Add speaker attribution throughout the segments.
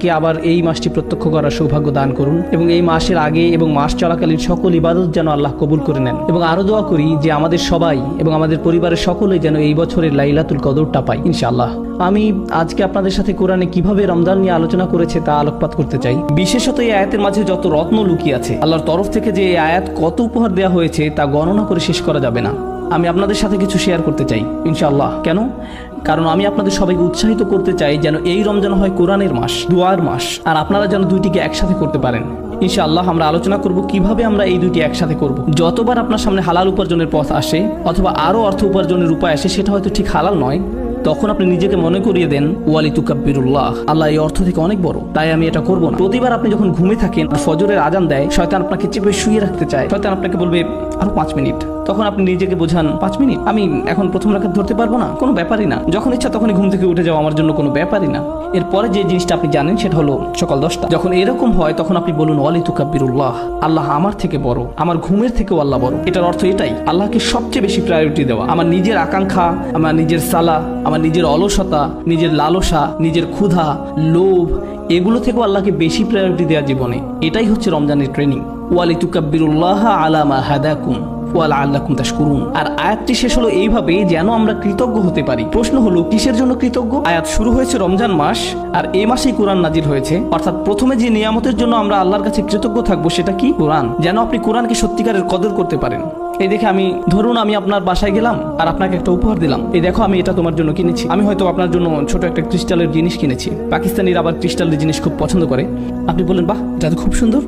Speaker 1: কে আবার এই মাসটি প্রত্যক্ষ করার সৌভাগ্য দান করুন এবং এই মাসের আগে এবং মাস চলাকালীন সকল ইবাদত যেন আল্লাহ কবুল করে নেন। এবং আরও দোয়া করি যে আমাদের সবাই এবং আমাদের পরিবারের সকলেই যেন এই বছরের লাইলাতুল কদরটা পাই ইনশাআল্লাহ। আমি আজকে আপনাদের সাথে কোরআনে কীভাবে রমজান নিয়ে আলোচনা করেছে তা আলোকপাত করতে চাই। বিশেষত এই আয়াতের মাঝে যত রত্ন লুকিয়ে আছে, আল্লাহর তরফ থেকে যে এই আয়াত কত উপহার দেওয়া হয়েছে তা গণনা করে শেষ করা যাবে না। আমি আপনাদের সাথে কিছু শেয়ার করতে চাই, ইনশাআল্লাহ। কেন? কারণ আমি আপনাদের সবাইকে উৎসাহিত করতে চাই যেন এই রমজান হয় কোরআনের মাস, দুয়ার মাস, আর আপনারা যেন দুইটিকে একসাথে করতে পারেন। ইনশাআল্লাহ আমরা আলোচনা করব কীভাবে আমরা এই দুইটি একসাথে করব। যতবার আপনার সামনে হালাল উপার্জনের পথ আসে, অথবা আরও অর্থ উপার্জনের উপায় আসে, সেটা হয়তো ঠিক হালাল নয়, তখন আপনি নিজেকে মনে করিয়ে দেন ওয়ালি তুকাব্বিরুল্লাহ আল্লাহ এই অর্থ থেকে অনেক বড়, তাই আমি এটা করব না। প্রতিবার আপনি যখন ঘুমে থাকেন ফজরের আজান দেয়, শয়তান আপনাকে চেপে শুয়ে রাখতে চায়, শয়তান আপনাকে বলবে, আরও পাঁচ মিনিট। তখন আপনি নিজেকে বোঝান, পাঁচ মিনিট, আমি এখন প্রথম রাখাত ধরতে পারব না, কোনো ব্যাপারই না। যখন ইচ্ছা তখনই ঘুম থেকে উঠে যাওয়া আমার জন্য কোনো ব্যাপারই না। এরপরে যে জিনিসটা আপনি জানেন সেটা হলো সকাল দশটা। যখন এরকম হয় তখন আপনি বলুন ওয়ালি তুকাব্বিরুল্লাহ আল্লাহ আমার থেকে বড়, আমার ঘুমের থেকেও আল্লাহ বড়। এটার অর্থ এটাই, আল্লাহকে সবচেয়ে বেশি প্রায়োরিটি দেওয়া। আমার নিজের আকাঙ্ক্ষা, আমার নিজের সালা, আমার নিজের অলসতা, নিজের লালসা, নিজের ক্ষুধা, লোভ, এগুলো থেকেও আল্লাহকে বেশি প্রায়োরিটি দেওয়া জীবনে। এটাই হচ্ছে রমজানের ট্রেনিং ওয়ালি তুকাব্বিরুল্লাহ আলামা হাদাকুম। ওয়ালা আল্লাকুম তাশকুরুন। আর আয়াতটি শেষ হলো এইভাবে যেন আমরা কৃতজ্ঞ হতে পারি। প্রশ্ন হলো, কিসের জন্য কৃতজ্ঞ? আয়াত শুরু হয়েছে রমজান মাস, আর এই মাসেই কোরআন নাজির হয়েছে। অর্থাৎ প্রথমে যে নিয়ামতের জন্য আমরা আল্লাহর কাছে কৃতজ্ঞ থাকব সেটা কি? কোরআন। যেন আপনি কোরআনকে সত্যিকারের কদর করতে পারেন। এই দেখে আমি, ধরুন আমি আপনার বাসায় গেলাম, আর আপনাকে একটা উপহার দিলাম। এই দেখো, আমি এটা তোমার জন্য কিনেছি। আমি হয়তো আপনার জন্য ছোট একটা ক্রিস্টালের জিনিস কিনেছি। পাকিস্তানিরা আবার ক্রিস্টালের জিনিস খুব পছন্দ করে। আপনি বললেন, বাহ, এটা তো খুব সুন্দর।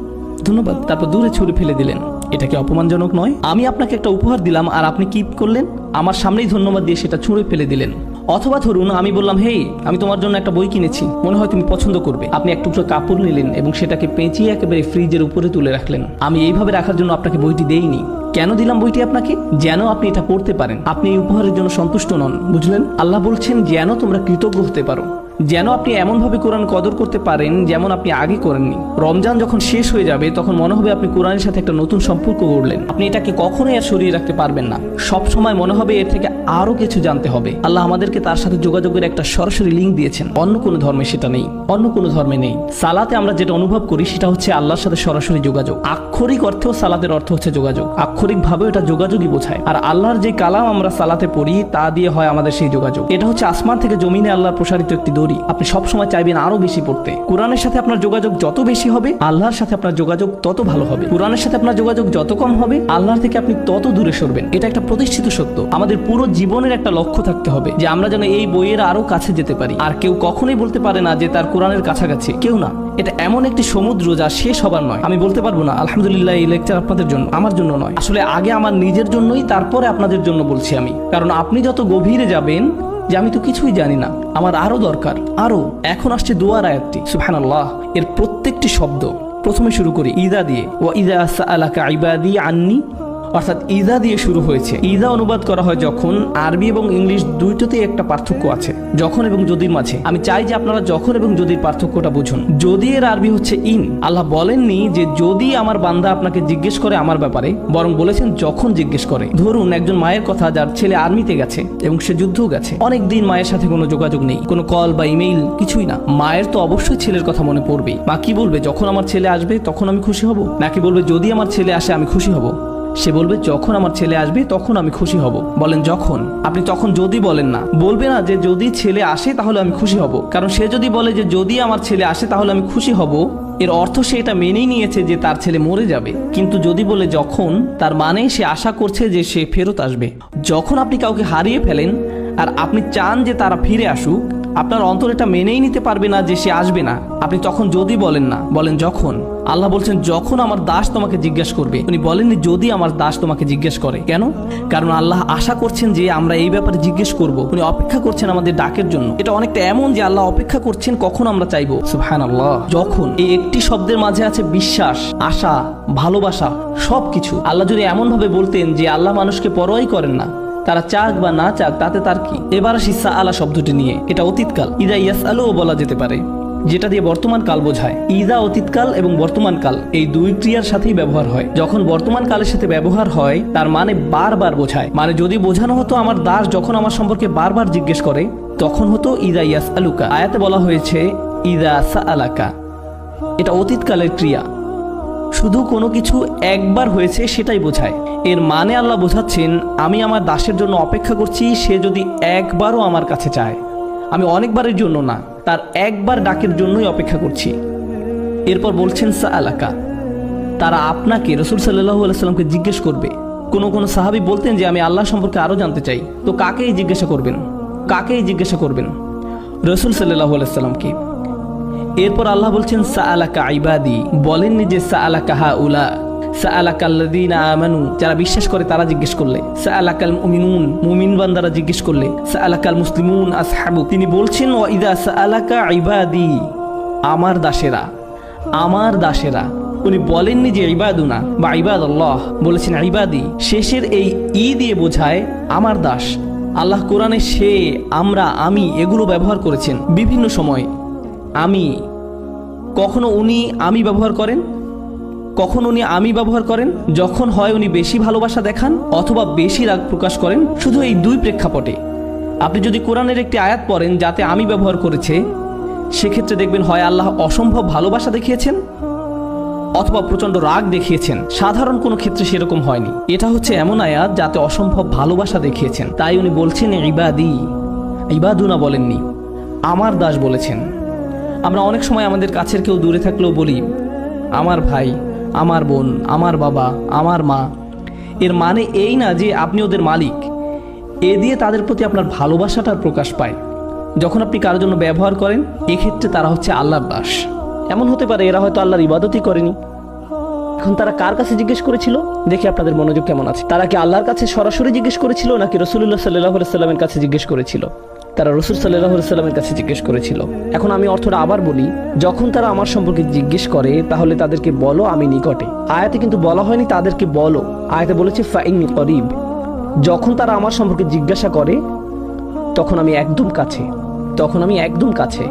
Speaker 1: ধন্যবাদ। তারপর দূরে ছুড়ে ফেলে দিলেন। এটা কি অপমানজনক নয়? আমি আপনাকে একটা উপহার দিলাম আর আপনি কি করলেন? আমার সামনেই ধন্যবাদ দিয়ে সেটা ছুঁড়ে ফেলে দিলেন। অথবা ধরুন, আমি বললাম হেই আমি তোমার জন্য একটা বই কিনেছি। মনে হয় তুমি পছন্দ করবে। আপনি এক টুকরো কাপড় নিলেন এবং সেটাকে পেঁচিয়ে একেবারে ফ্রিজের উপরে তুলে রাখলেন। আমি এইভাবে রাখার জন্য আপনাকে বইটি দেইনি। কেন দিলাম বইটি আপনাকে? যেন আপনি এটা পড়তে পারেন। আপনি এই উপহারের জন্য সন্তুষ্ট নন, বুঝলেন? আল্লাহ বলছেন, যেন তোমরা কৃতজ্ঞ হতে পারো। যেন আপনি এমনভাবে কোরআন কদর করতে পারেন যেমন আপনি আগে করেননি। রমজান যখন শেষ হয়ে যাবে, তখন মনে হবে আপনি কোরআনের সাথে একটা নতুন সম্পর্ক গড়লেন। আপনি এটাকে কখনোই আর সরিয়ে রাখতে পারবেন না। সব সময় মনে হবে এর থেকে আরও কিছু জানতে হবে। আল্লাহ আমাদেরকে তার সাথে যোগাযোগের একটা সরাসরি লিঙ্ক দিয়েছেন। অন্য কোনো ধর্মে সেটা নেই। অন্য কোনো ধর্মে নেই। সালাতে আমরা যেটা অনুভব করি, সেটা হচ্ছে আল্লাহর সাথে সরাসরি যোগাযোগ। আক্ষরিক অর্থেও সালাতের অর্থ হচ্ছে যোগাযোগ। আক্ষরিকভাবে এটা যোগাযোগই বোঝায়। আর আল্লাহর যে কালাম আমরা সালাতে পড়ি, তা দিয়ে হয় আমাদের সেই যোগাযোগ। এটা হচ্ছে আসমান থেকে জমিনে আল্লাহর প্রসারিত একটি দড়ি। আপনি সবসময় চাইবেন আরও বেশি পড়তে। কোরআনের সাথে আপনার যোগাযোগ যত বেশি হবে, আল্লাহর সাথে আপনার যোগাযোগ তত ভালো হবে। কোরআনের সাথে আপনার যোগাযোগ যত কম হবে, আল্লাহর থেকে আপনি তত দূরে সরবেন। এটা একটা প্রতিষ্ঠিত সত্য। আমাদের পুরো জীবনের একটা লক্ষ্য থাকতে হবে যে আমরা যেন এই বইয়ের আরও কাছে যেতে পারি। আর কেউ কখনোই বলতে পারে না যে তার কোরআনের কাছাকাছি। কেউ না। এটা এমন একটি সমুদ্র যা শেষ হবার নয়। আমি বলতে পারব না, আলহামদুলিল্লাহ, এই লেকচার আপনাদের জন্য, আমার জন্য নয়। আসলে আগে আমার নিজের জন্যই, তারপরে আপনাদের জন্য বলছি আমি। কারণ আপনি যত গভীরে যাবেন যে আমি তো কিছুই জানি না। আমার আরও দরকার। আরও এখন আসছে দোয়ার আয়াতটি। সুবহানাল্লাহ। এর প্রত্যেকটি শব্দ। প্রথমে শুরু করি, ইদা দিয়ে। ও ইদা আলাকা ইবাদি আন্নি অর্থাৎ ইদা দিয়ে শুরু হয়েছে। ইদা অনুবাদ করা হয় যখন আরবি এবং ইংলিশ দুইটাতেই একটা পার্থক্য আছে। যখন এবং যদির মাঝে। আমি চাই যে আপনারা যখন এবং যদির পার্থক্যটা বুঝুন। যদি এর আরবি হচ্ছে ইন, আল্লাহ বলেননি যে যদি আমার বান্দা আপনাকে জিজ্ঞেস করে আমার ব্যাপারে, বরং বলেছেন যখন জিজ্ঞেস করে। ধরুন, একজন মায়ের কথা যার ছেলে আর্মিতে গেছে এবং সে যুদ্ধও গেছে। অনেক দিন মায়ের সাথে কোনো যোগাযোগ নেই, কোনো কল বা ইমেইল, কিছুই না। মায়ের তো অবশ্যই ছেলের কথা মনে পড়বেই। মা কি বলবে, যখন আমার ছেলে আসবে তখন আমি খুশি হব? নাকি বলবে, যদি আমার ছেলে আসে আমি খুশি হব? সে বলবে, যখন আমার ছেলে আসবে, তখন আমি খুশি হব। বলেন, যখন? আপনি তখন যদি বলেন না। বলবে না যে, যদি ছেলে আসে, তাহলে আমি খুশি হব। কারণ সে যদি বলে যে, যদি আমার ছেলে আসে, তাহলে আমি খুশি হব, এর অর্থ সে এটা মেনেই নিয়েছে যে, তার ছেলে মরে যাবে। কিন্তু যদি বলে, যখন? তার মানে সে আশা করছে যে, সে ফেরত আসবে। যখন আপনি কাউকে হারিয়ে ফেলেন, আর আপনি চান যে, তারা ফিরে আসুক আপনার অন্তর এটা মেনেই নিতে পারবে না যে সে আসবে না। আপনি তখন যদি বলেন না, বলেন যখন। আল্লাহ বলছেন, যখন আমার দাস তোমাকে জিজ্ঞেস করবে। উনি বলেননি, যদি আমার দাস তোমাকে জিজ্ঞেস করে। কেন? কারণ আল্লাহ আশা করছেন যে আমরা এই ব্যাপারে জিজ্ঞেস করব। উনি অপেক্ষা করছেন আমাদের ডাকের জন্য। এটা অনেকটা এমন যে আল্লাহ অপেক্ষা করছেন কখন আমরা চাইব। সুবহান আল্লাহ যখন এই একটি শব্দের মাঝে আছে বিশ্বাস, আশা, ভালোবাসা, সবকিছু। আল্লাহ যদি এমন ভাবে বলতেন যে আল্লাহ মানুষকে পরোয়াই করেন না তারা চাক বা না চাক, তাতে তার কি? এবার আসি সা আলা শব্দটি নিয়ে। এটা অতীতকাল। ইদা ইয়াস আলোও বলা যেতে পারে, যেটা দিয়ে বর্তমান কাল বোঝায়। ইদা অতীতকাল এবং বর্তমান কাল, এই দুই ক্রিয়ার সাথেই ব্যবহার হয়। যখন বর্তমান কালের সাথে ব্যবহার হয়, তার মানে বারবার বোঝায়। মানে যদি বোঝানো হতো আমার দাস যখন আমার সম্পর্কে বারবার জিজ্ঞেস করে, তখন হতো ইদা ইয়াস আলুকা আয়াতে বলা হয়েছে, ইদা সাআলাকা এটা অতীতকালের ক্রিয়া। শুধু কোনো কিছু একবার হয়েছে সেটাই বোঝায়। এর মানে আল্লাহ বোঝাচ্ছেন, আমি আমার দাসের জন্য অপেক্ষা করছি, সে যদি একবারও আমার কাছে চায়। আমি অনেকবারের জন্য না, তার একবার ডাকের জন্যই অপেক্ষা করছি। এরপর বলছেন সা আলাকা তারা আপনাকে, রসুল সাল্লাহ সাল্লামকে জিজ্ঞেস করবে। কোনো কোনো সাহাবি বলতেন যে, আমি আল্লাহ সম্পর্কে আরও জানতে চাই। তো কাকেই জিজ্ঞাসা করবেন? কাকেই জিজ্ঞাসা করবেন? রসুল সাল্লাহ সাল্লামকে। এরপর আল্লাহ বলছেন সা আলাকা আইবাদি বলেননি যে সা আলাকা হা উলা সা আলাকাল্লাদিনা আমানু। যারা বিশ্বাস করে তারা জিজ্ঞেস করলে সা আলাকাল মুমিনুন? মুমিন বান্দারা জিজ্ঞেস করলে সা আলাকাল মুসলিমুন আসহাবু তিনি বলছেন, ওয়া ইদা সা আলাকা আইবাদি আমার দাসেরা। আমার দাসেরা। উনি বলেননি যে, ইবাদুনা বা ইবাদ আল্লাহ বলেছেন, ইবাদি। শেষের এই ই দিয়ে বোঝায়, আমার দাস। আল্লাহ কোরআনে সে, আমরা, আমি এগুলো ব্যবহার করেছেন বিভিন্ন সময়। আমি। কখনো উনি আমি ব্যবহার করেন? কখন উনি আমি ব্যবহার করেন? যখন হয় উনি বেশি ভালোবাসা দেখান অথবা বেশি রাগ প্রকাশ করেন, শুধু এই দুই প্রেক্ষাপটে। আপনি যদি কোরআনের একটি আয়াত পড়েন যাতে আমি ব্যবহার করেছে, সেক্ষেত্রে দেখবেন হয় আল্লাহ অসম্ভব ভালোবাসা দেখিয়েছেন অথবা প্রচণ্ড রাগ দেখিয়েছেন। সাধারণ কোনো ক্ষেত্রে সেরকম হয়নি। এটা হচ্ছে এমন আয়াত যাতে অসম্ভব ভালোবাসা দেখিয়েছেন। তাই উনি বলছেন, ইবাদি, ইবাদুনা বলেননি, আমার দাস বলেছেন। আমরা অনেক সময় আমাদের কাছের কেউ দূরে থাকলেও বলি, আমার ভাই, আমার বোন, আমার বাবা, আমার মা। এর মানে এই না যে আপনি ওদের মালিক। এ দিয়ে তাদের প্রতি আপনার ভালোবাসাটার প্রকাশ পায়। যখন আপনি কারোর জন্য ব্যবহার করেন, এক্ষেত্রে তারা হচ্ছে আল্লাহর দাস। এমন হতে পারে এরা হয়তো আল্লাহর ইবাদতই করেনি। এখন তারা কার কাছে জিজ্ঞেস করেছিল? দেখি আপনাদের মনোযোগ কেমন আছে। তারা কি আল্লাহর কাছে সরাসরি জিজ্ঞেস করেছিল, নাকি রসুল্লাহ সাল্লাহ সাল্লামের কাছে জিজ্ঞেস করেছিল? তারা রসুল সাল্লাহ কাছে জিজ্ঞেস করেছিল। এখন আমি অর্থটা আবার বলি, যখন তারা আমার সম্পর্কে জিজ্ঞেস করে, তাহলে তাদেরকে বলো আমি নিকটে। আয়াতে কিন্তু বলা হয়নি তাদেরকে বলো। আয়াতে বলেছে, ফাইনি করিব। যখন তারা আমার সম্পর্কে জিজ্ঞাসা করে, তখন আমি একদম কাছে। তখন আমি একদম কাছে।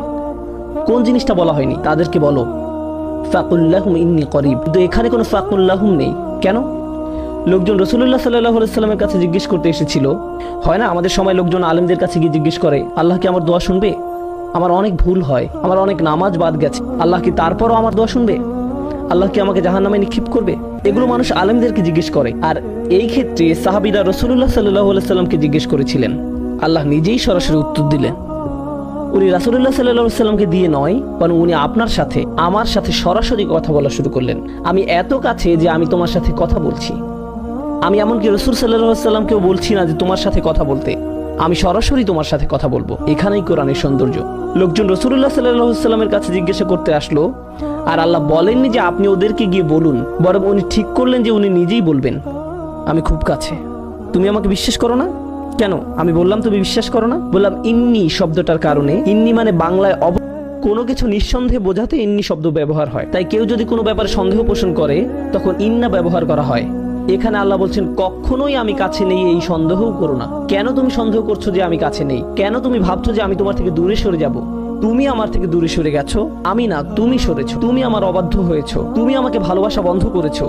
Speaker 1: কোন জিনিসটা বলা হয়নি? তাদেরকে বলো ফাকুল্লাহুম ইন্নি করিব। কিন্তু এখানে কোনো ফাকুল্লাহুম নেই। কেন? লোকজন রসুল্লাহ সাল্লাহ কাছে জিজ্ঞেস করতে এসেছিল, হয় না, আমাদের সময় লোকজন আলেমদের কাছে গিয়ে জিজ্ঞেস করে, আল্লাহ কি আমার দোয়া শুনবে? আমার অনেক ভুল হয়, আমার অনেক নামাজ বাদ গেছে, আল্লাহ কি তারপরও আমার দোয়া শুনবে? আল্লাহ কি আমাকে জাহান নামে নিক্ষিপ করবে? এগুলো মানুষ আলেমদেরকে জিজ্ঞেস করে, আর এই ক্ষেত্রে সাহাবিরা রসুল্লাহ সাল্লাহ সাল্লামকে জিজ্ঞেস করেছিলেন। আল্লাহ নিজেই সরাসরি উত্তর দিলেন, উনি রাসুল্লাহ সাল্লাহ সাল্লামকে দিয়ে নয়, বরং উনি আপনার সাথে, আমার সাথে সরাসরি কথা বলা শুরু করলেন। আমি এত কাছে যে আমি তোমার সাথে কথা বলছি। আমি এমনকি রসুল সাল্লাহ সাল্লামকেও বলছি না যে তোমার সাথে কথা বলতে। আমি সরাসরি তোমার সাথে কথা বলব। এখানেই কোরআনের সৌন্দর্য। লোকজন রসুল্লাহ সাল্লাহ সাল্লামের কাছে জিজ্ঞাসা করতে আসলো, আর আল্লাহ বলেননি যে আপনি ওদেরকে গিয়ে বলুন, বরং উনি ঠিক করলেন যে উনি নিজেই বলবেন। আমি খুব কাছে। তুমি আমাকে বিশ্বাস করো না? কেন? আমি বললাম, তুমি বিশ্বাস করো না? বললাম, ইন্নি শব্দটার কারণে। ইন্নি মানে বাংলায় অব কোনো কিছু নিঃসন্দেহে বোঝাতে ইন্নি শব্দ ব্যবহার হয়। তাই কেউ যদি কোনো ব্যাপারে সন্দেহ পোষণ করে, তখন ইন্না ব্যবহার করা হয়। এখানে আল্লাহ বলছেন, কখনোই আমি কাছে নেই, এই সন্দেহ করো না। কেন তুমি সন্দেহ করছ যে আমি কাছে নেই? কেন তুমি ভাবছ যে আমি তোমার থেকে দূরে সরে যাব? তুমি আমার থেকে দূরে সরে গেছো। আমি না, তুমি সরেছো। তুমি আমার অবাধ্য হয়েছো। তুমি আমাকে ভালোবাসা বন্ধ করেছ।